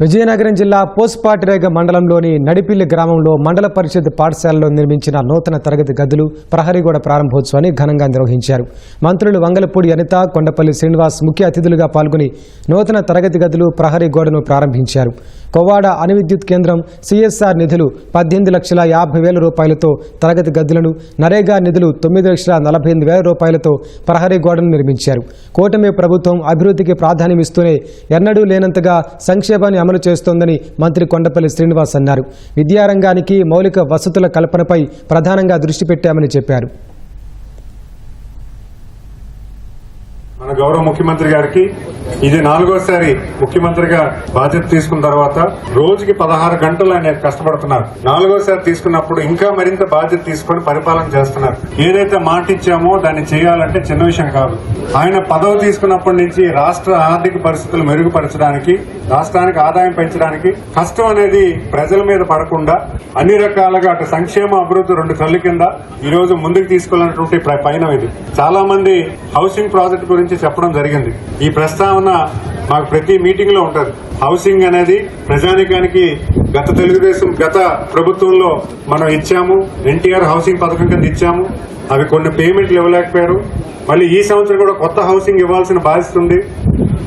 విజయనగరం జిల్లా పోస్పాటిరేగ మండలంలోని నడిపిల్లి గ్రామంలో మండల పరిషత్ పాఠశాలలో నిర్మించిన నూతన తరగతి గదులు ప్రహరీగూడ ప్రారంభోత్సవాన్ని ఘనంగా నిర్వహించారు. మంత్రులు వంగలపూడి అనిత కొండపల్లి శ్రీనివాస్ ముఖ్య అతిథులుగా పాల్గొని నూతన తరగతి గదులు ప్రహరీగూడను ప్రారంభించారు. కొవ్వాడ అణువిద్యుత్ కేంద్రం సిఎస్ఆర్ నిధులు పద్దెనిమిది లక్షల యాభై వేల రూపాయలతో తరగతి గదులను నరేగా నిధులు తొమ్మిది లక్షల నలభై ఎనిమిది వేల రూపాయలతో ప్రహరీ గోడను నిర్మించారు. కూటమి ప్రభుత్వం అభివృద్ధికి ప్రాధాన్యమిస్తూనే ఎన్నడూ లేనంతగా సంక్షేమాన్ని అమలు చేస్తోందని మంత్రి కొండపల్లి శ్రీనివాస్ అన్నారు. విద్యారంగానికి మౌలిక వసతుల కల్పనపై ప్రధానంగా దృష్టి పెట్టామని చెప్పారు. గౌరవ ముఖ్యమంత్రి గారికి ఇది నాలుగోసారి ముఖ్యమంత్రిగా బాధ్యత తీసుకున్న తర్వాత రోజుకి పదహారు గంటలు ఆయన కష్టపడుతున్నారు. నాలుగోసారి తీసుకున్నప్పుడు ఇంకా మరింత బాధ్యత తీసుకొని పరిపాలన చేస్తున్నారు. ఏదైతే మాటిచ్చామో దాన్ని చేయాలంటే చిన్న విషయం కాదు. ఆయన పదవి తీసుకున్నప్పటి నుంచి రాష్ట్ర ఆర్థిక పరిస్థితులు మెరుగుపరచడానికి రాష్ట్రానికి ఆదాయం పెంచడానికి కష్టం అనేది ప్రజల మీద పడకుండా అన్ని రకాలుగా అటు సంక్షేమ అభివృద్ధి రెండు కళ్ళు కింద ఈ రోజు ముందుకు తీసుకోవాలన్నటువంటి ప్ర- పయనం ఇది. చాలా మంది హౌసింగ్ ప్రాజెక్ట్ గురించి చెప్పడం జరిగింది. ఈ ప్రస్తావన మాకు ప్రతి మీటింగ్లో ఉంటది. హౌసింగ్ అనేది ప్రజానికానికి గత తెలుగుదేశం గత ప్రభుత్వంలో మనం ఇచ్చాము. ఎన్టీఆర్ హౌసింగ్ పథకం కింద ఇచ్చాము. అవి కొన్ని పేమెంట్లు ఇవ్వలేకపోయారు. మళ్ళీ ఈ సంవత్సరం కూడా కొత్త హౌసింగ్ ఇవ్వాల్సిన బాధ్యత ఉంది.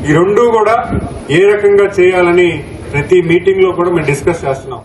ఈ రెండూ కూడా ఏ రకంగా చేయాలని ప్రతి మీటింగ్లో కూడా మేము డిస్కస్ చేస్తున్నాం.